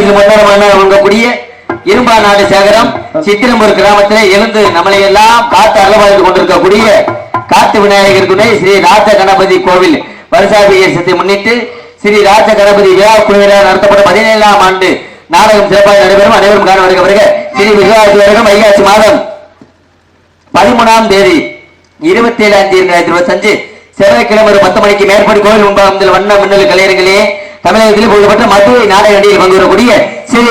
நாடகத்துக்கு முன்னரமான வழங்கக்கூடிய இரும்பா நாடு சேகரம் சித்திரம்பூர் கிராமத்தில் எழுந்து நம்மளை எல்லாம் காத்து அகழ்வாழ்ந்து கொண்டிருக்கக்கூடிய காத்து விநாயகர் துணை ஸ்ரீ ராஜ கணபதி கோவில் வருஷாபியசத்தை முன்னிட்டு ஸ்ரீ ராஜ கணபதி விழா குழுவினர் நடத்தப்பட்ட பதினேழாம் ஆண்டு நாடகம் சிறப்பாக நடைபெறும். அனைவரும் காண வருக வருக. ஸ்ரீ விகாசி வருடம் ஐயாசி மாதம் பதிமூணாம் தேதி இருபத்தி ஏழாம் தேதி ரெண்டாயிரத்தி இருபத்தி அஞ்சு செவ்வாய்க்கிழமை ஒரு பத்து மணிக்கு மேற்படி கோவில் முன்பாக வண்ண மின்னல் கலையரங்கிலே தமிழகத்தில் புகழ்பெற்ற மதுரை நாடக நடிகையில் பங்கு வரக்கூடிய ஸ்ரீ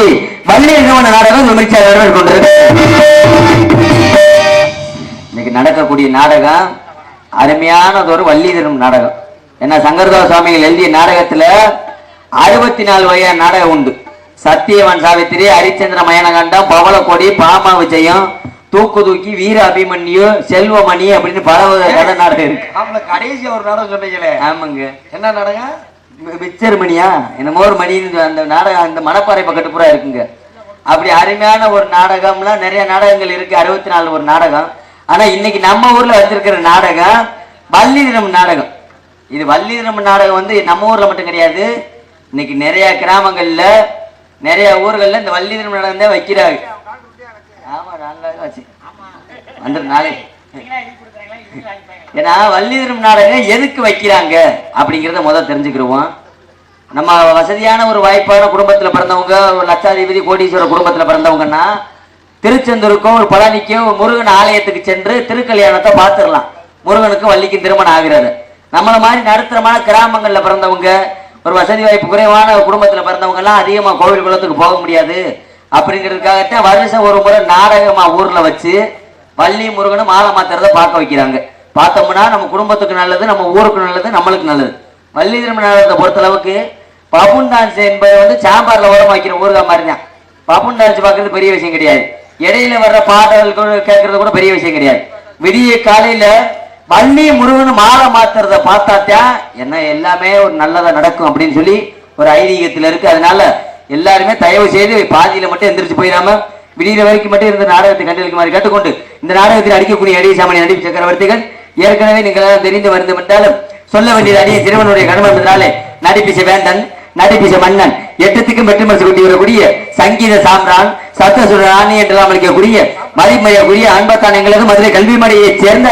வள்ளி நிறுவன நாடகம் விமர்சையாளர்கள் கொண்டிருக்கு. இன்னைக்கு நடக்கக்கூடிய நாடகம் அருமையானதொரு வள்ளி தரும் நாடகம். என்ன சங்கரதாஸ் சுவாமிகள் எழுதிய நாடகத்துல அறுபத்தி நாலு வகையான நாடகம் உண்டு. சத்தியவன் சாவித்திரி ஹரிச்சந்திர மயனகண்டம் பவளக்கொடி பாமா விஜயம் தூக்கு தூக்கி வீர அபிமன்யு செல்வமணி அப்படின்னு பல கதை நாடகம் இருக்கு. கடைசி ஒரு நாடகம் சொன்னீங்களே. ஆமாங்க. என்ன நாடகம்? மிச்சர் மணியா என்னமோ ஒரு மணின்னு அந்த நாடகம் அந்த மணப்பாறை பக்கத்து பூரா இருக்குங்க. அப்படி அருமையான ஒரு நாடகம்லாம் நிறைய நாடகங்கள் இருக்கு. அறுபத்தி நாலு ஒரு நாடகம். ஆனா இன்னைக்கு நம்ம ஊர்ல வச்சிருக்கிற நாடகம் வள்ளி தினம் நாடகம். இது வள்ளி தினம் நாடகம் வந்து நம்ம ஊர்ல மட்டும் கிடையாது. இன்னைக்கு நிறைய கிராமங்கள்ல நிறைய ஊர்கள்ல இந்த வள்ளி தினம் நாடகம் தான் வைக்கிறாங்க. ஆமா நாங்க வச்சு வந்துடும் நாளைக்கு. ஏன்னா வள்ளிதரும் நாடகம் எதுக்கு வைக்கிறாங்க அப்படிங்கிறத முதல் தெரிஞ்சுக்கிருவோம். நம்ம வசதியான ஒரு வாய்ப்பான குடும்பத்தில் பிறந்தவங்க ஒரு லட்சாதிபதி கோடீஸ்வரர் குடும்பத்தில் பிறந்தவங்கன்னா திருச்செந்தூருக்கும் ஒரு பழனிக்கும் முருகன் ஆலயத்துக்கு சென்று திருக்கல்யாணத்தை பார்த்துடலாம். முருகனுக்கும் வள்ளிக்கும் திருமணம் ஆகிறாரு. நம்மளை மாதிரி நடுத்தரமான கிராமங்களில் பிறந்தவங்க ஒரு வசதி வாய்ப்பு குறைவான குடும்பத்தில் பிறந்தவங்க அதிகமாக கோவில் குளத்துக்கு போக முடியாது. அப்படிங்கிறதுக்காகத்தான் வருஷம் ஒரு முறை நாடகமாக ஊரில் வச்சு வள்ளி முருகனும் மாலை மாத்துறத பார்க்க வைக்கிறாங்க. பார்த்தோம்னா நம்ம குடும்பத்துக்கு நல்லது நம்ம ஊருக்கு நல்லது நம்மளுக்கு நல்லது. வள்ளி திருமண பொறுத்தளவுக்கு பபுன் டான்ஸ் என்பது வந்து சாம்பாரில் உரம் வைக்கிற ஊறுகாய் மாதிரி தான் பபுன் டான்ஸ் பார்க்கறது பெரிய விஷயம் கிடையாது. இடையில வர்ற பாடல்கள் கேட்கறது கூட பெரிய விஷயம் கிடையாது. விடிய காலையில வள்ளி முருகன் மாலை மாத்துறத பார்த்தாத்தான் என்ன எல்லாமே ஒரு நல்லதா நடக்கும் அப்படின்னு சொல்லி ஒரு ஐதீகத்தில் இருக்கு. அதனால எல்லாருமே தயவு செய்து பாதியில மட்டும் எந்திரிச்சு போயிடாம விடியிற வரைக்கும் மட்டும் இருந்த நாடகத்தை கண்டளிக்குமாறு கேட்டுக்கொண்டு இந்த நாடகத்தில் அடிக்கக்கூடிய அடிசாமணி நடிப்பு சக்கரவர்த்திகள் ஏற்கனவே நீங்கள் தெரிந்து வருந்தும் என்றாலும் சொல்ல வேண்டியது அடிய சிறுவனுடைய கணவன் என்பதனாலே நடிப்பிசை வேந்தன் நடிப்பிச மன்னன் எட்டத்துக்கும் வெற்றி மனசு கொண்டு வரக்கூடிய சங்கீத சாம்ரான் சத்தசுர ராணி என்றெல்லாம் அளிக்கக்கூடிய மதிமையக்கூடிய அன்பத்தான் எங்களது மதுரை கல்வி மடையைச் சேர்ந்த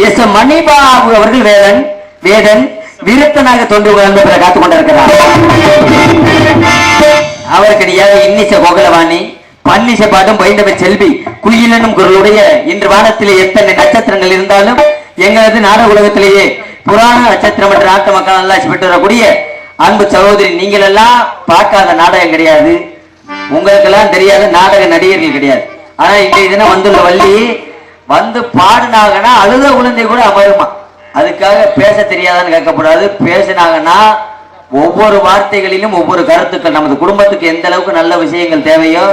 எஸ் மணிபாபு அவர்கள் வேதன் வேதன் விருத்தனாக தொண்டு வந்த காத்துக் கொண்டிருக்கிறார். அவருக்கு நியாக இன்னிச கோகலவாணி பன்னிச பாட்டும் செல்வி குயிலனும் குரலுடைய இன்று வானத்தில் எத்தனை நட்சத்திரங்கள் இருந்தாலும் எங்களது நாடக உலகத்திலேயே புராண நட்சத்திரம் என்ற நாட்டு மக்கள் நல்லா பெற்று வரக்கூடிய அன்பு சகோதரி நீங்கள் எல்லாம் பார்க்காத நாடகம் கிடையாது. உங்களுக்கெல்லாம் தெரியாத நாடக நடிகர்கள் கிடையாது. ஆனா இன்றைய தினம் வந்துள்ள வள்ளி வந்து பாடினாங்கன்னா அழுத குழந்தை கூட அமருமா? அதுக்காக பேச தெரியாதான்னு கேட்கக்கூடாது. பேசினாங்கன்னா ஒவ்வொரு வார்த்தைகளிலும் ஒவ்வொரு கருத்துக்கள். நமது குடும்பத்துக்கு எந்த அளவுக்கு நல்ல விஷயங்கள் தேவையோ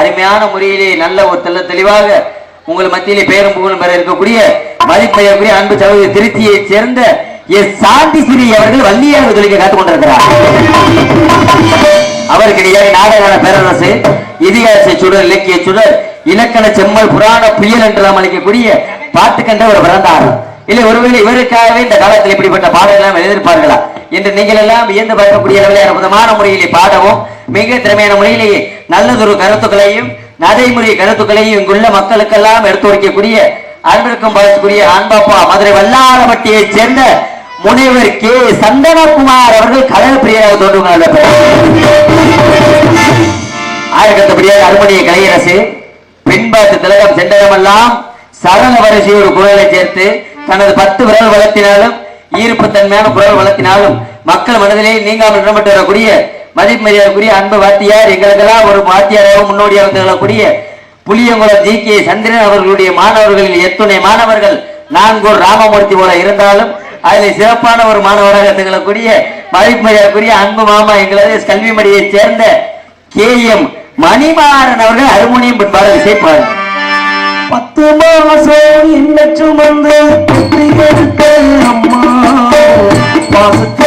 அருமையான முறையிலே நல்ல ஒரு தெளிவாக உங்கள் மத்தியிலே பேரும் புகழும் பெற இருக்கக்கூடிய மதிப்பெயர்க்குரிய அன்பு சகோதரி திருச்சியை சேர்ந்த எஸ் சாந்தி ஸ்ரீ அவர்கள் வள்ளியார் தொழிலை காத்துக் கொண்டிருக்கிறார். அவருக்கு இடையே நாடகான பேரரசு இதிகாச சுடர் இலக்கிய சுடர் இலக்கண செம்மல் புராண புயல் என்றெல்லாம் அளிக்கக்கூடிய பாட்டு ஒரு பிறந்தார். இல்லை ஒருவேளை இவருக்காகவே இந்த காலத்தில் இப்படிப்பட்ட பாடலாம் எதிர்பார்க்கலாம் என்று நீங்கள் எல்லாம் வியந்து பார்க்கக்கூடிய அளவிலே அற்புதமான முறையிலே பாடவும் மிக திறமையான முறையிலேயே நல்லதொரு கருத்துக்களையும் நடைமுறை கருத்துக்களையும் இங்குள்ள மக்களுக்கெல்லாம் எடுத்து வைக்கக்கூடிய அன்பிற்கும் பாசக்கூடிய அன்பப்பா மதுரை வல்லாரப்பட்டியைச் சேர்ந்த முனைவர் கே. சந்தனகுமார் அவர்கள் கடல் பிரியாக தோன்றுகிறார். ஆயிரக்கத்தபடியாக அருமணிய கலையரசு பின்பாட்டு திலகம் சென்றதமெல்லாம் சரண வரிசை ஒரு குரலை சேர்த்து தனது பத்து விரல் வளர்த்தினாலும் ஈர்ப்பு தன்மையான குரல் வளர்த்தினாலும் மக்கள் மனதிலே நீங்காமல் இடம்பெற்று வரக்கூடிய மதிப்பெரியக்கூடிய அன்பு வாத்தியார் எங்களுக்கெல்லாம் ஒரு வாத்தியாராக முன்னோடியாக திகழக்கூடிய புளியங்குளம் ஜி கே சந்திரன் அவர்களுடைய மாணவர்களில் எத்துணை மாணவர்கள் நான்கூர் ராமமூர்த்தி போல இருந்தாலும் அதில் சிறப்பான ஒரு மாணவராக திகழக்கூடிய மதிப்பெரியக்கூடிய அன்பு மாமா எங்களது கல்வி சேர்ந்த கே எம் மணிமாறன் அவர்கள் அருமோனியம் பின்பாடு இசைப்பார் பத்து மாசம் என்ன சுமந்து அம்மா. பாசத்து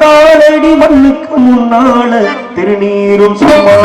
காலடி மண்ணுக்கு முன்னால திருநீரும் சும்மா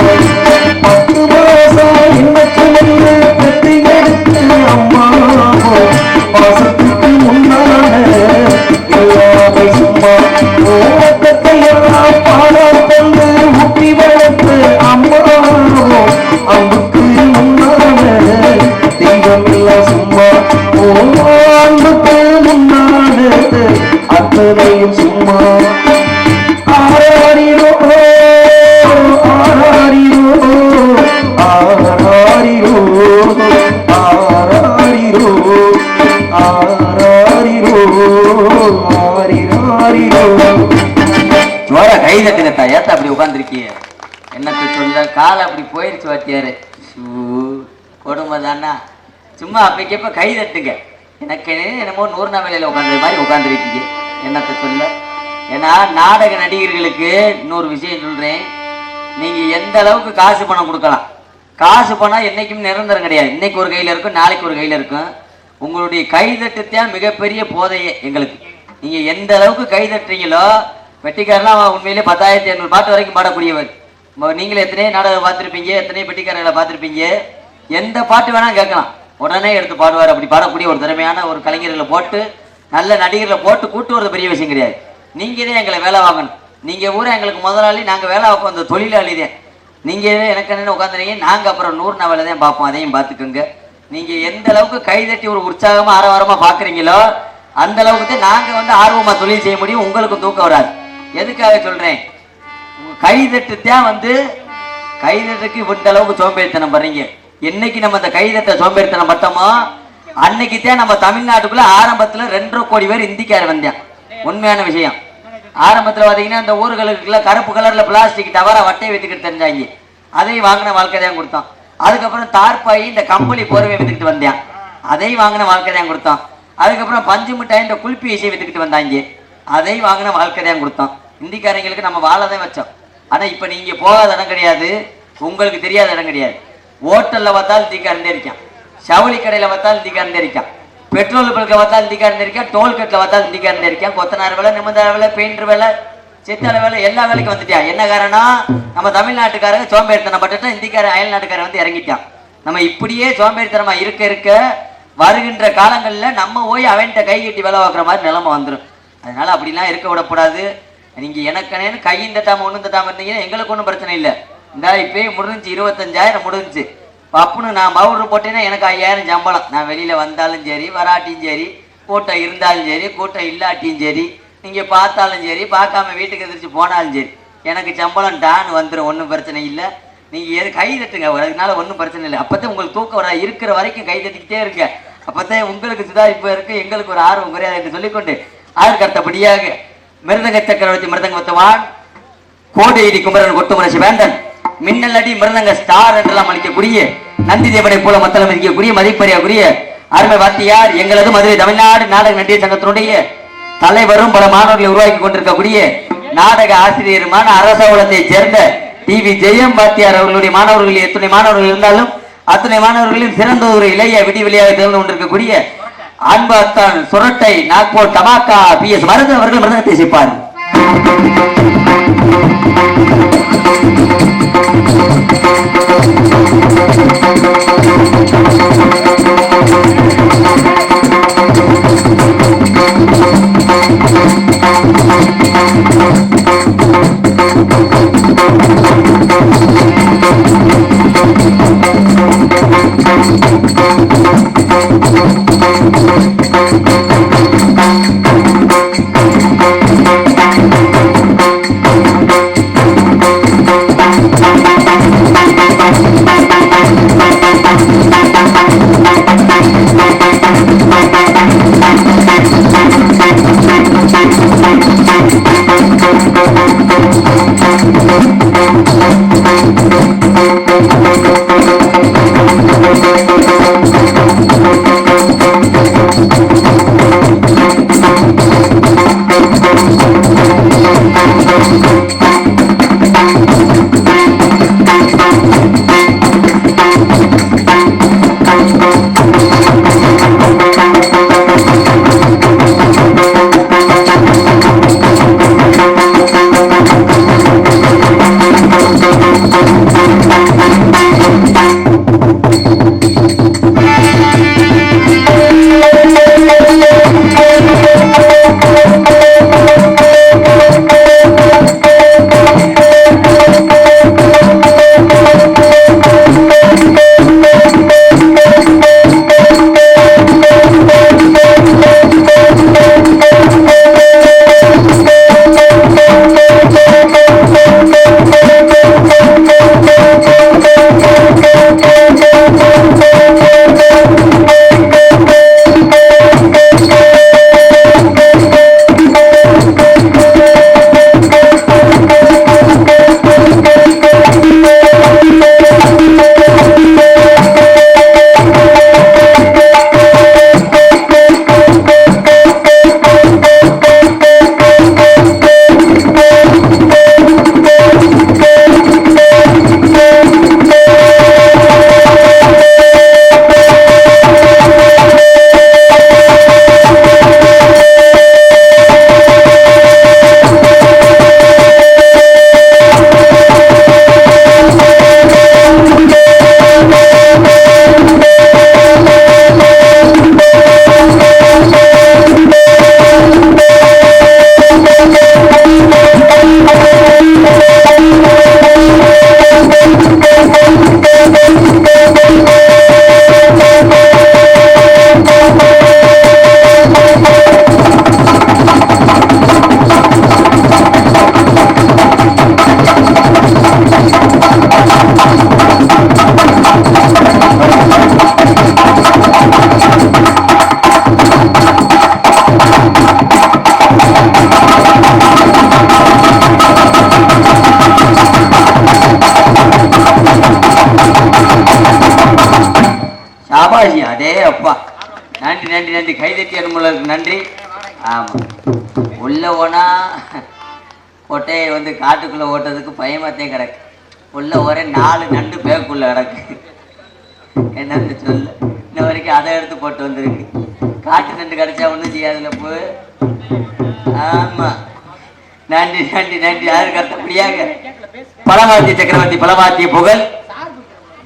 சும்மா அப்பைக்கப்ப கை தட்டுங்க. எனக்கு என்னமோ நூறு நாள் வேலையில் மாதிரி உட்காந்துருக்கீங்க என்னத்தை சொல்ல? ஏன்னா நாடக நடிகர்களுக்கு இன்னொரு விஷயம் சொல்றேன். நீங்க எந்த அளவுக்கு காசு பணம் கொடுக்கலாம். காசு பணம் என்னைக்கும் நிரந்தரம் கிடையாது. இன்னைக்கு ஒரு கையில இருக்கும் நாளைக்கு ஒரு கையில இருக்கும். உங்களுடைய கைதட்டுத்தான் மிகப்பெரிய போதையே எங்களுக்கு. நீங்க எந்த அளவுக்கு கை தட்டுறீங்களோ வெட்டிக்காரனா உண்மையிலே பத்தாயிரத்தி ஐநூறு பாட்டு வரைக்கும் பாடக்கூடியவர். நீங்களே எத்தனையோ நாடகம் பார்த்துருப்பீங்க எத்தனையோ வெட்டிக்காரர்களை பார்த்துருப்பீங்க. எந்த பாட்டு வேணாலும் கேட்கலாம். உடனே எடுத்து பாடுவார். அப்படி பாடக்கூடிய ஒரு திறமையான ஒரு கலைஞர்களை போட்டு நல்ல நடிகர்களை போட்டு கூட்டு வரது பெரிய விஷயம் கிடையாது. நீங்கள் தான் எங்களை வேலை வாங்கணும். நீங்கள் ஊரை எங்களுக்கு முதலாளி நாங்கள் வேலை பார்ப்போம் அந்த தொழிலாளி தான் நீங்கள் எனக்கு என்ன உட்காந்துறீங்க நாங்கள் அப்புறம் நூறு நாள் தான் பார்ப்போம். அதையும் பார்த்துக்கோங்க. நீங்கள் எந்த அளவுக்கு கைதட்டி ஒரு உற்சாகமாக ஆரவாரமாக பார்க்குறீங்களோ அந்த அளவுக்கு தான் நாங்கள் வந்து ஆர்வமாக தொழில் செய்ய முடியும். உங்களுக்கு தூக்கம் வராது. எதுக்காக சொல்கிறேன் கைதட்டு தான் வந்து கைதட்டுக்கு இந்த அளவுக்கு சோம்பேறித்தனம் பண்ணுறீங்க என்னைக்கு நம்ம இந்த கைதட்ட சோம்பேறித்தனம் பட்டோமோ அன்னைக்குத்தான் நம்ம தமிழ்நாட்டுக்குள்ள ஆரம்பத்துல ரெண்டரை கோடி பேர் இந்திக்கார வந்தேன் உண்மையான விஷயம். ஆரம்பத்துல பாத்தீங்கன்னா இந்த ஊர்களுக்குள்ள கருப்பு கலர்ல பிளாஸ்டிக் டவர வட்டையை வித்துக்கிட்டு தெரிஞ்சாங்க. அதையும் வாங்கின வாழ்க்கை தான் கொடுத்தோம். அதுக்கப்புறம் தார்பாயி இந்த கம்பளி போர்வை வித்துக்கிட்டு வந்தேன் அதையும் வாங்கின வாழ்க்கை தான் கொடுத்தோம். அதுக்கப்புறம் பஞ்சு மிட்டாய் இந்த குல்பி இசை வித்துக்கிட்டு வந்தாங்க. அதையும் வாங்கின வாழ்க்கை தான் கொடுத்தோம். இந்திக்காரங்களுக்கு நம்ம வாழ தான் வச்சோம். ஆனா இப்ப நீங்க போகாத இடம் கிடையாது. உங்களுக்கு தெரியாத இடம் கிடையாது. ஹோட்டலில் பார்த்தாலும் இந்திக்காரந்தே இருக்கான் சவுளி கடையில் பார்த்தாலும் இந்திக்காரந்தே இருக்கான் பெட்ரோல் பல்க பார்த்தாலும் இந்திக்காரந்தே இருக்கான் டோல்கட்டில் பார்த்தாலும் இந்திக்காரந்தே இருக்கான் கொத்தனார் வேலை நிமிந்தார வேலை பெயிண்டர் வேலை சித்தால வேலை எல்லா வேலைக்கும் வந்துட்டான். என்ன காரணம் நம்ம தமிழ்நாட்டுக்காரங்க சோம்பேறித்தனம் பட்டுட்டு இந்திக்கார அயல் நாட்டுக்காரன் வந்து இறங்கிட்டான். நம்ம இப்படியே சோம்பேறித்தனமா இருக்க இருக்க வருகின்ற காலங்களில் நம்ம போய் அவன்கிட்ட கை கட்டி வேலை பார்க்குற மாதிரி நிலைமை வந்துடும் அதனால அப்படிலாம் இருக்க விடக்கூடாது. நீங்கள் எனக்கனேன்னு கையும் தட்டாமல் ஒன்றும் தட்டாமல் இருந்தீங்கன்னா எங்களுக்கு ஒன்றும் பிரச்சனை இல்லை. இந்த இப்பயே முடிஞ்சு இருபத்தஞ்சாயிரம் முடிஞ்சு அப்புன்னு நான் மவுடர் போட்டேன்னா எனக்கு ஐயாயிரம் சம்பளம். நான் வெளியில வந்தாலும் சரி வராட்டியும் சரி கூட்டம் இருந்தாலும் சரி கூட்டம் இல்லாட்டியும் சரி நீங்க பார்த்தாலும் சரி பார்க்காம வீட்டுக்கு எதிர்த்து போனாலும் சரி எனக்கு சம்பளம் டான்னு வந்துடும் ஒன்றும் பிரச்சனை இல்லை. நீங்க எது கை தட்டுங்க அதனால ஒன்றும் பிரச்சனை இல்லை. அப்பதான் உங்களுக்கு தூக்கம் வர இருக்கிற வரைக்கும் கை தட்டிக்கிட்டே இருங்க. அப்பதான் உங்களுக்கு சுதாரிப்பு இருக்கு எங்களுக்கு ஒரு ஆர்வம் குறையாது என்று சொல்லிக்கொண்டு ஆறுக்கடுத்தபடியாக மிருதங்க சக்கரவர்த்தி மிருதங்க வத்துவான் கோடையடி குமரன் கொட்டுமரசி வேந்தன் மின்னல் அடி மிருதங்க ஸ்டார் என்றெல்லாம் அளிக்கக்கூடிய நந்தி தேவனை போல மத்தளம் மதிக்கக்கூடிய மதிப்பறியக்கூடிய அருமை வாத்தியார் எங்களது மதுரை தமிழ்நாடு நாடக நடிகர் சங்கத்தினுடைய தலைவரும் பல மாணவர்களை உருவாக்கி கொண்டிருக்கக்கூடிய நாடக ஆசிரியருமான அரசகுலத்தைச் சேர்ந்த டி. வி. ஜெயம் வாத்தியார் அவர்களுடைய மாணவர்கள் எத்தனை மாணவர்கள் இருந்தாலும் அத்தனை மாணவர்களின் சிறந்த ஒரு இளைய விடிவெளியாக திகழ்ந்து கொண்டிருக்கக்கூடிய அன்பு சுரட்டை நாக்போர் தமாக்கா பி. எஸ். மருது அவர்கள் மிருதங்கத்தை இசைப்பார். நன்றி நன்றி. கைதட்டி அனுமலருக்கு நன்றி. ஆமாம் உள்ள போனா கொட்டையை வந்து காட்டுக்குள்ள ஓட்டதுக்கு பயமாத்தே கிடக்கு. உள்ள ஒரே நாலு நண்டு பேக்குள்ள கிடக்கு. என்னன்னு சொல்ல. இன்ன வரைக்கும் அதை எடுத்து போட்டு வந்திருக்கு. காட்டு நண்டு கிடைச்சா ஒன்றும் செய்யாதுல போ. ஆமா. நன்றி நன்றி நன்றி. யாருக்கு அடுத்தபடியாக பலவாத்திய சக்கரவர்த்தி பலவாத்திய புகழ்.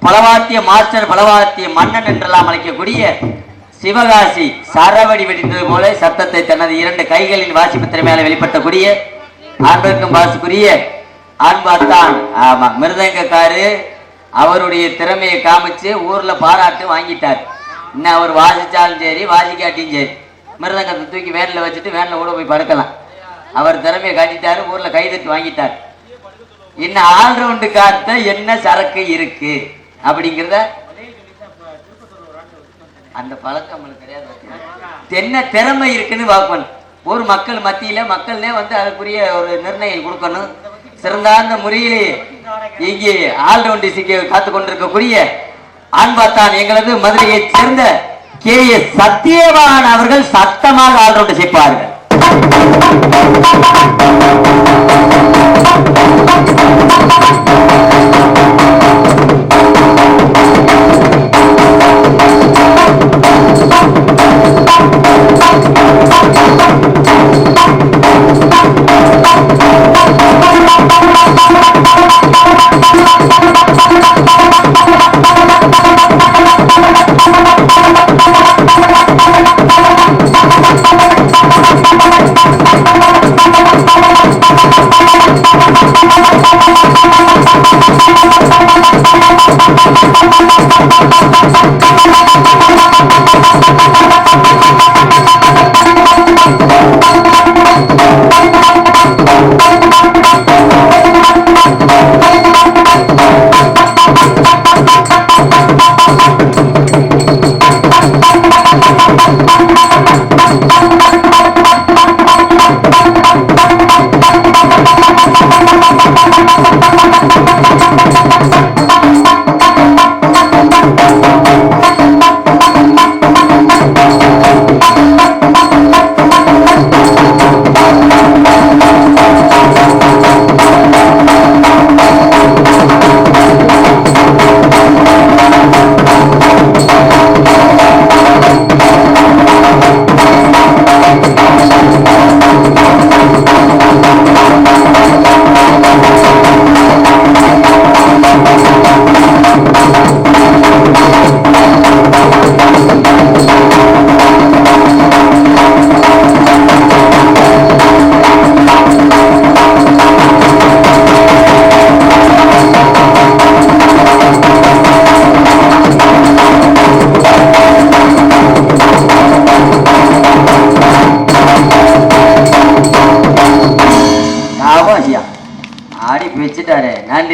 பலவாத்திய மாஸ்டர் பலவாத்திய மன்னன் என்றெல்லாம் அழைக்கக்கூடிய சிவகாசி சரவடி வெடித்தது போல சத்தத்தை தனது இரண்டு கைகளின் வாசிப்பு திறமையால வெளிப்பட்டக்கூடிய ஆண்பிற்கும் வாசிக்குரிய ஆண்பாத்தான் ஆமா மிருதங்கக்காரு அவருடைய திறமையை காமிச்சு ஊர்ல பாராட்டு வாங்கிட்டார். இன்னும் அவர் வாசிச்சாலும் சரி வாசிக்காட்டியும் சரி மிருதங்கத்தை தூக்கி வேன்ல வச்சுட்டு வேன்ல கூட போய் படுக்கலாம். அவர் திறமையை காட்டிட்டாரு ஊர்ல கைதட்டு வாங்கிட்டார். இன்னும் ஆல்ரவுண்டு காத்த என்ன சரக்கு இருக்கு? அப்படிங்கிறத அந்த பழக்கம் நம்மளுக்கு கிடையாது. பாத்தியா? என்ன திறமை இருக்குன்னு பார்க்கணும் ஒரு மக்கள் மத்தியில மக்கள்னே வந்து அதுக்குரிய ஒரு நிர்ணயம் கொடுக்கணும். சிறந்தாந்த முறையிலே இங்கே ஆல்ரவுண்ட் இசைக்கு காத்து கொண்டிருக்கக்கூடிய ஆண்பாத்தான் எங்களது மதுரையைச் சேர்ந்த கே எஸ் சத்யவான் அவர்கள் சத்தமாக ஆல்ரவுண்ட் இசைப்பார்கள் ஆபாசியா ஆடி வச்சுட்டாரு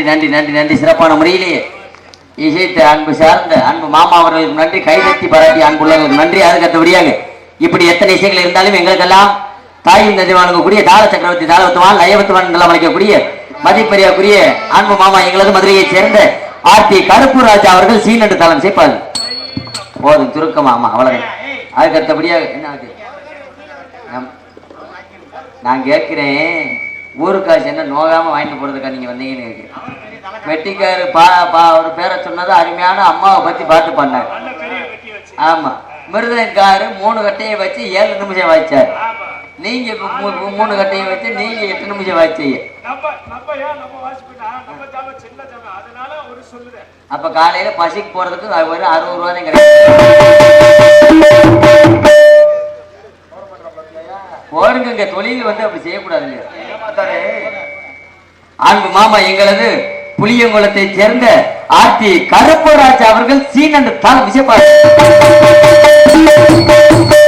நன்றி நன்றி நன்றி. சிறப்பான முறையிலேயே இசைத்த அன்பு சார்ந்த அன்பு மாமா அவர்களுக்கு நன்றி. கைதட்டி பாராட்டி அன்புள்ளவர்களுக்கு நன்றி. அதுக்கு அடுத்தபடியாக இப்படி எத்தனை இசைகள் இருந்தாலும் எங்களுக்கெல்லாம் தாயும் தந்தை வழங்கக்கூடிய தாள சக்கரவர்த்தி தாரவத்துவான் லயவத்துவான் எல்லாம் அழைக்கக்கூடிய மதிப்பெரியக்குரிய அன்பு மாமா எங்களது மதுரையைச் சேர்ந்த ஆர்த்தி கருப்பு ராஜா அவர்கள் சீனண்டு தளம் சேர்ப்பாரு போதும் சுருக்கமா ஆமா அவ்வளவுதான். அதுக்கு அடுத்தபடியாக என்ன ஆகுது? நான் கேட்கிறேன். ஊரு காசு என்ன நோகாம வாங்கிட்டு போறதுக்கா நீங்க வந்தீங்கன்னு கேட்கிறேன் வெட்டிக்காரு பா பா ஒரு பேரை சொன்னது அருமையான அம்மாவை பத்தி பாட்டு பண்ணார். ஆமா. மிருதங்காரு மூணு கட்டையை வச்சு ஏழு நிமிஷம் வாய்ச்சார். நீங்க இப்ப மூணு கட்டையை வச்சு நீங்க எட்டு நிமிஷம் வாய்ச்சீங்க. நம்ம நம்ம ஏன் நம்ம வாசிப்பிட்டா நம்ம ஜாம சின்ன ஜாம அதனால ஒரு சொல்லுறேன் அப்ப காலையில பசிக்கு போறதுக்கு அது ஒரு அறுபது ரூபா தான் கிடைக்கும் இங்க தொழில் வந்து அப்படி செய்யக்கூடாதுங்க அன்பு மாமா எங்களது புளியங்குளத்தை சேர்ந்த ஆர்த்தி கருப்பராஜ் அவர்கள் சீன் தான் விஷயப்பாடு இவர்களுக்கெல்லாம்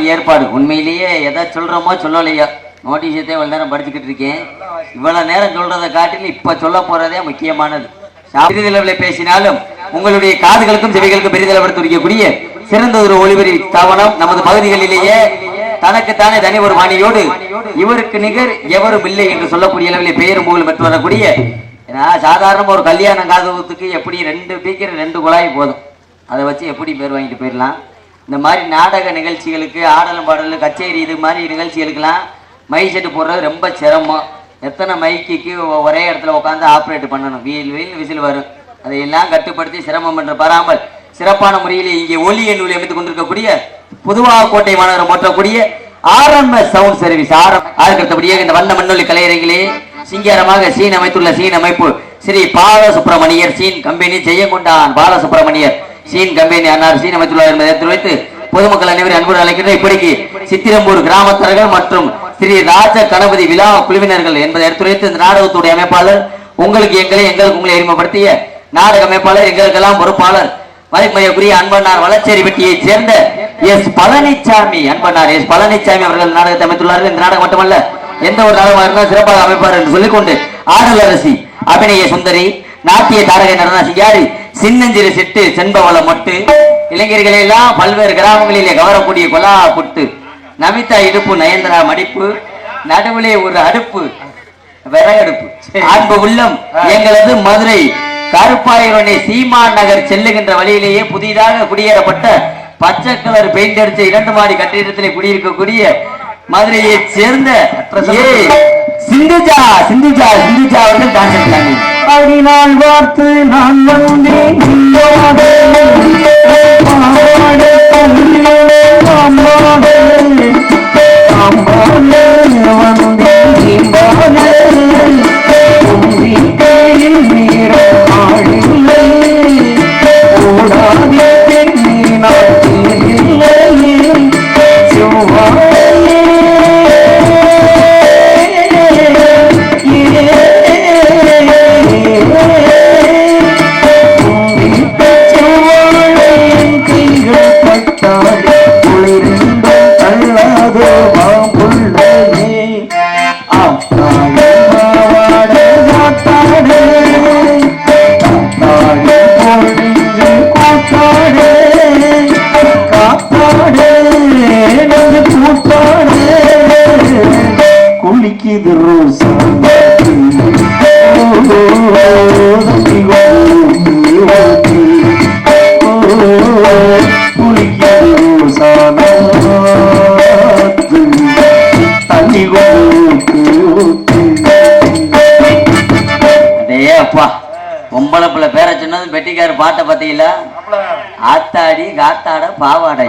மாதிரி ஏற்பாடு. உண்மையிலேயே எதை சொல்றோமோ சொல்லலையோ? நோட்டீஸத்தை இவ்வளோ நேரம் படிச்சுக்கிட்டு இருக்கேன். இவ்வளவு நேரம் சொல்றதை காட்டிலும் இப்ப சொல்ல போறதே முக்கியமானது. பெரிதளவில் பேசினாலும் உங்களுடைய காதுகளுக்கும் செவிகளுக்கும் பெரிதளவில் சிறந்த ஒரு ஒளிபரி ஸ்தாபனம் நமது பகுதிகளிலேயே தனக்குத்தானே தனி ஒரு மாணியோடு இவருக்கு நிகர் எவரும் இல்லை என்று சொல்லக்கூடிய அளவில் பெயரும் புகழும் பெற்று வரக்கூடிய ஏன்னா சாதாரண ஒரு கல்யாணம் காதகத்துக்கு எப்படி ரெண்டு பீக்கர் ரெண்டு குழாய் போதும். அதை வச்சு எப்படி பேர் வாங்கிட்டு போயிடலாம்? இந்த மாதிரி நாடக நிகழ்ச்சிகளுக்கு ஆடலும் பாடலும் கச்சேரி இது மாதிரி நிகழ்ச்சிகளுக்கெல்லாம் மை செட்டு போடுறது ரொம்ப சிரமம். எத்தனை மைக்குக்கு ஒரே இடத்துல உட்காந்து ஆப்ரேட் பண்ணணும்? வீல் வீல் விசில் வரும். அதையெல்லாம் கட்டுப்படுத்தி சிரமம் என்று பராமல் சிறப்பான முறையில் இங்கே ஒலி எண்ணூல் அமைத்துக் கொண்டிருக்கக்கூடிய புதுவாக கோட்டை மாநகரம் போற்றக்கூடிய ஆர்எம்எஸ் சவுண்ட் சர்வீஸ் ஆரம் அதற்கடுத்தபடியாக இந்த வண்ண மண்ணொலி கலையரங்கிலே சிங்காரமாக சீன் அமைத்துள்ள சீன் அமைப்பு Sri Balasubramaniyar scene company Jayankondan Balasubramaniyar. Scene company அன்னார் சீன் அமைத்துள்ளார் என்பதை எடுத்து வைத்து பொதுமக்கள் அனைவரும் அன்புடன் அழைக்கின்ற இப்படிக்கு சித்திரம்பூர் கிராமத்தர்கள் மற்றும் ஸ்ரீ ராஜ கணபதி விழா குழுவினர்கள் என்பதை எடுத்துரைத்து இந்த நாடகத்துடைய அமைப்பாளர் உங்களுக்கு எங்களை எங்களுக்கு உங்களை அறிமுகப்படுத்திய நாடக அமைப்பாளர் எங்களுக்கெல்லாம் பொறுப்பாளர் மதிப்புக்குரிய அன்பண்ணார் வளச்சேரி வெட்டியைச் சேர்ந்த எஸ் பழனிசாமி அன்பண்ணார். எஸ் பழனிசாமி அவர்கள் நாடகத்தை அமைத்துள்ளார்கள். இந்த நாடகம் மட்டுமல்ல எந்த ஒரு நாடகமாக இருந்தாலும் சிறப்பாக அமைப்பார் என்று சொல்லிக்கொண்டு ஆடல் அரசி அபிநய சுந்தரி நாட்டிய தாரகை நடன சிங்காரி சின்னஞ்சிறு சிட்டு செண்பவள மொட்டு. இளைஞர்களை எல்லாம் பல்வேறு கிராமங்களிலே கவரக்கூடிய கொலா புட்டு நமிதா இடுப்பு நயன்தரா மடிப்பு. நடுவிலே ஒரு அடுப்பு விறகடுப்பு. அன்பு உள்ளம் எங்களது மதுரை. கருப்பாயூரணி சீமான் நகர் செல்லுகின்ற வழியிலேயே புதிதாக குடியேறப்பட்ட பச்சை கலர் பெயிண்ட் அடிச்ச இரண்டு மாடி கட்டிடத்திலே குடியிருக்கக்கூடிய மதுரையைச் சேர்ந்த சிந்துஜா சிந்துஜா சிந்துஜா அவர்கள் டான்ஸ் எடுத்தாங்க வார்த்து நான் வந்தேன். வந்தேன். நீரோ பொம்பளை பிள்ளை பேரை சொன்னது பெட்டிக்கார பாட்டை பார்த்தீங்களா ஆத்தாடி காத்தாட பாவாடை.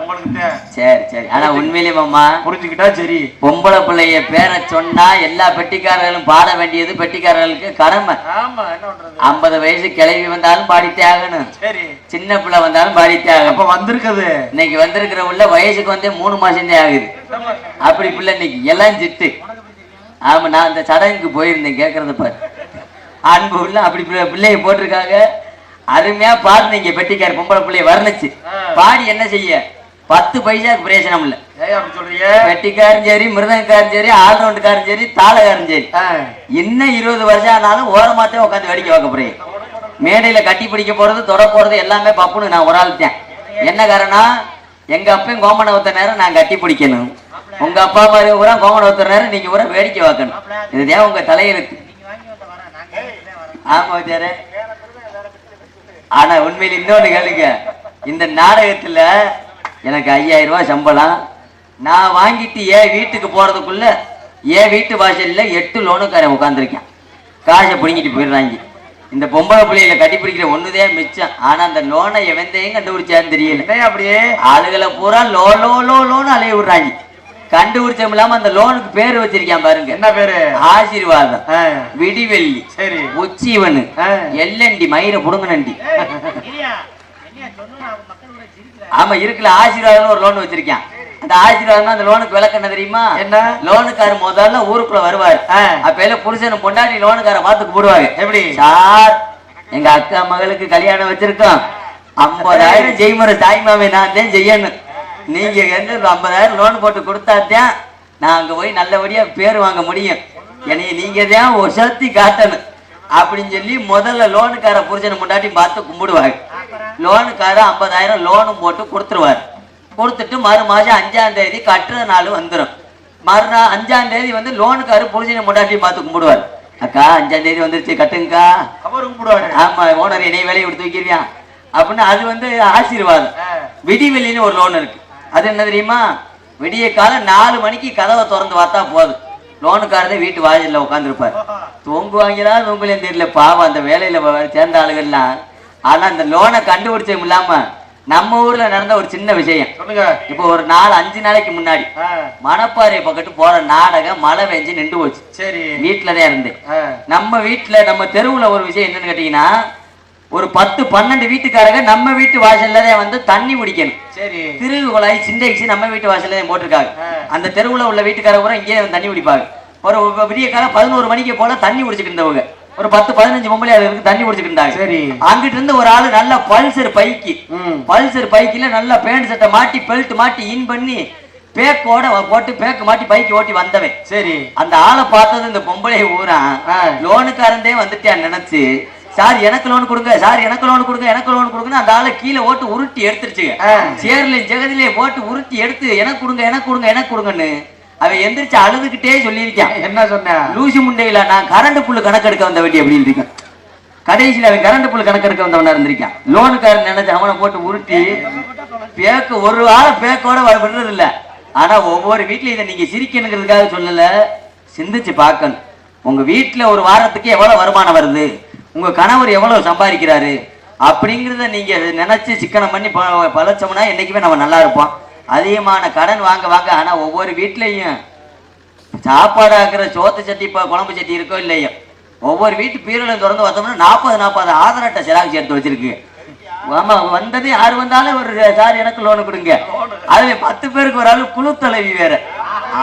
உங்களுக்கு சரி சரி. ஆனா உண்மையிலே மாமா புரிஞ்சுக்கிட்டா சரி. பொம்பளை பிள்ளைய பேரை சொன்னா எல்லா பெட்டிக்காரர்களும் பாட வேண்டியது பெட்டிக்காரர்களுக்கு கடமை. ஐம்பது வயசு கிளவி வந்தாலும் பாடித்தே ஆகணும் சின்ன பிள்ளை வந்தாலும் பாடித்தே அப்ப ஆகணும் வந்திருக்குது. இன்னைக்கு வந்திருக்கிற உள்ள வயசுக்கு வந்து மூணு மாசம் ஆகுது. அப்படி பிள்ளை இன்னைக்கு எல்லாம் சிட்டு. ஆமா நான் அந்த சடங்குக்கு போயிருந்தேன் கேட்கறத பாரு. அன்பு உள்ள அப்படி பிள்ளை பிள்ளைய போட்டிருக்காங்க. அருமையா பாடுனீங்க பெட்டிக்கார பொம்பளை பிள்ளைய வர்ணிச்சு. பாடி என்ன செய்ய? பத்து பைசாக்கு பிரயோஜனம் இல்ல. பெட்டிக்காரும் சரி மிருதங்காரும் சரி ஆல்ரவுண்டுக்காரும் சரி தாளகாரும் சரி. இன்னும் இருபது வருஷம் ஆனாலும் ஓரமாத்தே உட்காந்து வேடிக்கை பார்க்க போறேன் மேடையில கட்டி பிடிக்க போறது தொட போறது எல்லாமே பப்புன்னு நான் ஒரு ஆள் தான் என்ன காரணம் எங்க அப்பையும் கோமண ஒத்த நேரம் நான் கட்டி பிடிக்கணும். உங்க அப்பா மாதிரி பூரா கோமண ஒத்த நேரம் நீங்க பூரா வேடிக்கை பார்க்கணும். இதுதான் உங்க தலையெழுத்து. ஆமா வச்சாரு ஆனா உண்மையில இன்னொன்னு கேளுங்க. இந்த நாடகத்துல எனக்கு ஐயாயிரம் ரூபாய் சம்பளம். நான் வாங்கிட்டு என் வீட்டுக்கு போறதுக்குள்ள என் வீட்டு வாசல்ல எட்டு லோனுக்காரன் உட்காந்துருக்கேன் காசை பிடிங்கிட்டு போயிடுறாங்க. இந்த பொம்பளை பிள்ளைகளை கட்டி பிடிக்கிற ஒண்ணுதே மிச்சம். ஆனா அந்த லோனை எவந்தையும் கண்டுபிடிச்சான்னு தெரியல. அப்படியே? ஆளுகளை பூரா லோ லோ லோ லோன்னு அலைய விடுறாங்க. கண்டுபிடிச்சம் இல்லாம அந்த லோனுக்கு பேர் வச்சிருக்கான் பாருங்க. என்ன பேரு? ஆசீர்வாதம். விடிவெள்ளி. சரி. உச்சிவனு. எல்லண்டி மயிர புடுங்கனண்டி. ஆமா இருக்குல்ல. ஆசீர்வாதம் ஒரு லோன் வச்சிருக்கேன். அந்த ஆசீர்வாதம் அந்த லோனுக்கு விளக்கு என்ன தெரியுமா? என்ன? லோனுக்கார முதல்ல ஊருக்குள்ள வருவாரு. அப்ப புருஷன் பொண்டாட்டி லோனுக்கார பார்த்து கூடுவாங்க எப்படி? சார் எங்க அக்கா மகளுக்கு கல்யாணம் வச்சிருக்கோம். ஐம்பதாயிரம் செய்முறை தாய்மாவை நான் தான் செய்யணும். நீங்க வந்து ஒரு ஐம்பதாயிரம் லோன் போட்டு கொடுத்தாத்தான் நான் அங்க போய் நல்லபடியா பேர் வாங்க முடியும். என்னைய நீங்க தான் ஒசத்தி காட்டணும். அப்படின்னு சொல்லி முதல்ல லோனுக்கார புருஷனை முன்னாடி பார்த்து கும்பிடுவாங்க லோனுக்கார ஐம்பதாயிரம் லோனும் போட்டு கொடுத்துருவாரு. கொடுத்துட்டு மறு மாசம் அஞ்சாம் தேதி கட்டுற நாள் வந்துடும் மறுநாள் அஞ்சாம் தேதி வந்து லோனுக்காரு புருஷனை முன்னாடி பார்த்து கும்பிடுவார். அக்கா அஞ்சாம் தேதி வந்துருச்சு கட்டுங்கக்கா. அவர் கும்பிடுவாரு. ஆமா ஓனர் என்னை வேலையை விட்டு வைக்கிறியா அப்படின்னு அது வந்து ஆசீர்வாதம். விடிவெளின்னு ஒரு லோன் இருக்கு. அது என்ன தெரியுமா? விடிய காலம் நாலு மணிக்கு கதவை திறந்து பார்த்தா போதும். லோனுக்காரதே வீட்டு வாசல்ல உட்காந்துருப்பார் தூங்குவாங்களா தூங்கலையும் தெரியல. பாவம் அந்த வேலையில சேர்ந்த ஆளுகள்லாம். ஆனா அந்த லோனை கண்டுபிடிச்சதும் இல்லாம நம்ம ஊர்ல நடந்த ஒரு சின்ன விஷயம். சொல்லுங்க. இப்போ ஒரு நாலு அஞ்சு நாளைக்கு முன்னாடி மணப்பாறை பக்கத்து போற நாடகம் மழை பெஞ்சு நின்று போச்சு. சரி. வீட்டுல தான் இருந்தேன் நம்ம வீட்டுல நம்ம தெருவுல ஒரு விஷயம் என்னன்னு கேட்டீங்கன்னா ஒரு பத்து பன்னெண்டு வீட்டுக்காரங்க நம்ம வீட்டு வாசல்ல வந்து தண்ணி குடிக்கணும். சரி. திருகு குழாய் சிண்டெக்ஸ் நம்ம வீட்டு வாசல்ல போட்டிருக்காங்க. அந்த தெருவுல உள்ள வீட்டுக்காரங்க கூட இங்கே வந்து தண்ணி குடிப்பாங்க. ஒரு விடிய காலம் பதினோரு மணிக்கு போல தண்ணி குடிச்சிட்டு இருந்தவங்க. ஒரு பத்து பதினஞ்சு பொம்பளை அதுக்கு தண்ணி குடிச்சிட்டு இருந்தாங்க. சரி. அங்கிட்டு இருந்து ஒரு ஆளு நல்ல பல்சர் பைக்கு. ம். பல்சர் பைக்கில் நல்லா பேண்ட் சட்டை மாட்டி பெல்ட் மாட்டி இன் பண்ணி பேக்கோட போட்டு பேக்கு மாட்டி பைக்கு ஓட்டி வந்தவன். சரி. அந்த ஆளை பார்த்தது இந்த பொம்பளை ஊரா. லோனுக்காரந்தே வந்துட்டான் நினைச்சு சார் எனக்கு லோன் கொடுங்க சார் எனக்கு லோன் கொடுங்க எனக்கு லோன் கொடுங்கன்னு அந்த ஆளை கீழே ஓட்டு உருட்டி எடுத்துருச்சுங்க. ஆ. சேர்ல ஜெகதிலே போட்டு உருட்டி எடுத்து எனக்கு கொடுங்க எனக்கு கொடுங்க எனக்கு கொடுங்கன்னு அவன் எந்திரிச்சு அழுதுகிட்டே சொல்லியிருக்கான் என்ன சொன்ன? லூசி முண்டையில நான் கரண்ட் புல்லு கணக்கெடுக்க வந்த வேண்டி அப்படின்னு இருக்கேன் கடைசியில அவன் கரண்ட் புல்லு கணக்கெடுக்க வந்தவனா இருந்திருக்கான். லோனுக்காரன் நினைச்சு அவனை போட்டு உருட்டி பேக்கு ஒரு ஆளை பேக்கோட வர விடுறது இல்ல. ஆனா ஒவ்வொரு வீட்லயும் இதை நீங்க சிரிக்கணுங்கிறதுக்காக சொல்லல சிந்திச்சு பார்க்கணும். உங்க வீட்டுல ஒரு வாரத்துக்கு எவ்வளவு வருமானம் வருது? உங்கள் கணவர் எவ்வளோ சம்பாதிக்கிறாரு அப்படிங்கிறத நீங்கள் நினச்சி சிக்கனம் பண்ணி ப- பழச்சோம்னா என்றைக்குமே நம்ம நல்லா இருப்போம். அதிகமான கடன் வாங்க வாங்க ஆனால் ஒவ்வொரு வீட்லேயும் சாப்பாடாக்குற சோத்து சட்டி இப்போ குழம்பு சட்டி இருக்கோ இல்லையோ ஒவ்வொரு வீட்டு பீரலும் திறந்து பார்த்தோம்னா நாற்பது நாற்பது ஆதார் அட்டை செலாக்கு சேர்த்து வச்சிருக்கு. ஆமா வந்தது யார் வந்தாலும் ஒரு சார் எனக்கு லோனு கொடுங்க. அதுவே பத்து பேருக்கு ஒரு ஆள் குழு தலைவி வேற.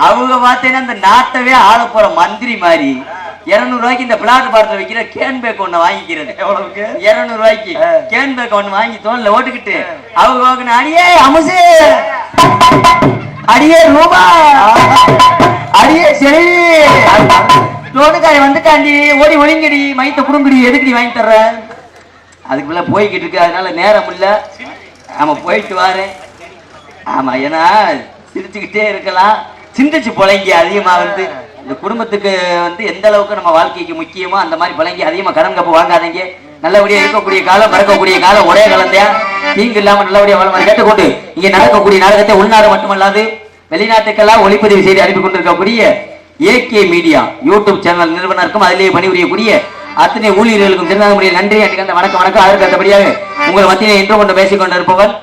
அவங்க பார்த்தீங்கன்னா இந்த நாட்டவே ஆள போற மந்திரி மாதிரி. இருநூறு ரூபாய்க்கு இந்த பிளாட் பாரத்தில் வைக்கிற கேன் பேக் ஒண்ணு வாங்கிக்கிறது எவ்வளவுக்கு? இருநூறு ரூபாய்க்கு. கேன் பேக் ஒண்ணு வாங்கி தோல்ல ஓட்டுக்கிட்டு அவங்க அடியே அமுசு. அடியே ரூபா. அடியே சரி லோனுக்காரி வந்துட்டாண்டி ஓடி ஒளிங்கடி மைத்த குடுங்குடி எதுக்குடி வாங்கி தர்ற? அதுக்கு மேல போய்கிட்டு இருக்கு அதனால நேரம் இல்ல. ஆமா போயிட்டு வாரேன். ஆமா ஏன்னா சிரிச்சுக்கிட்டே இருக்கலாம். சிந்திச்சு புழங்கி அதிகமா வந்து. இந்த குடும்பத்துக்கு வந்து எந்த அளவுக்கு நம்ம வாழ்க்கைக்கு முக்கியமோ அந்த மாதிரி புழங்கி அதிகமா கடன் கப்பு வாங்காதீங்க. நல்லபடியா இருக்கக்கூடிய காலம் மறக்கக்கூடிய காலம் ஒரே கலந்தையா தீங்கு இல்லாம நல்லபடியா வளம் கேட்டுக்கொண்டு இங்க நடக்கக்கூடிய நாடகத்தை உள்நாடு மட்டுமல்லாது வெளிநாட்டுக்கெல்லாம் ஒளிப்பதிவு செய்து அனுப்பி கொண்டிருக்கக்கூடிய ஏகே மீடியா யூடியூப் சேனல் நிறுவனருக்கும் அதிலேயே பணிபுரியக்கூடிய அத்தனை ஊழியர்களுக்கும் திருநாகமுடிய நன்றி. அன்றைக்கு வணக்கம் வணக்கம் அதற்கு அடுத்தபடியாக உங்கள் மத்தியிலே இன்று கொண்டு பேசிக் கொண்டிருப்பவர்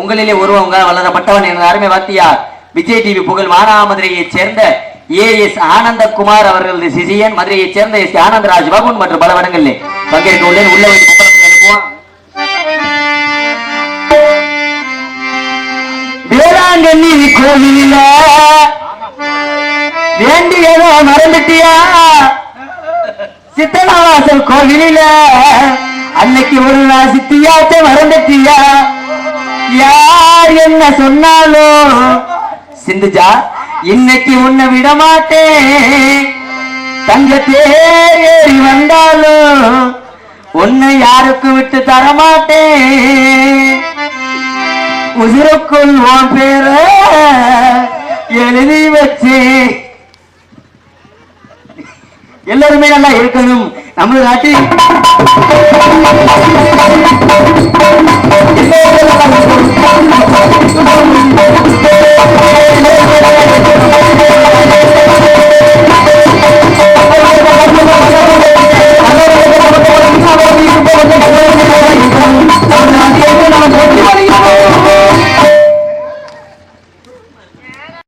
உங்களிலே ஒருவங்க வளரப்பட்டவன் எனது அருமை வாத்தியார். விஜய் டிவி புகழ் மானாமதுரையைச் சேர்ந்த ஏ எஸ் ஆனந்தகுமார் அவர்களது சிசியன் மதுரையைச் சேர்ந்த எஸ் ஆனந்தராஜ் பாபுன் மற்றும் பல வடங்களில் பங்கேற்க உள்ளேன். உள்ள வைத்து பொங்கலுக்கு அனுப்புவோம். வேளாங்கண்ணி கோவிலில வேண்டியதோ மறந்துட்டியா? சித்தனாவாசல் கோவிலில அன்னைக்கு ஒரு நாள் சித்தியாத்த மறந்துட்டியா? யார் என்ன சொன்னாலும் சிந்துஜா இன்னைக்கு உன்னை விட மாட்டேன் தங்க ஏறி வந்தாலும் உன்னை யாருக்கு விட்டு தர மாட்டேன் உன் பேர எழுதி வச்சேன். எல்லாருமே நல்லா இருக்கணும். நம்ம நாட்டில் நம்ம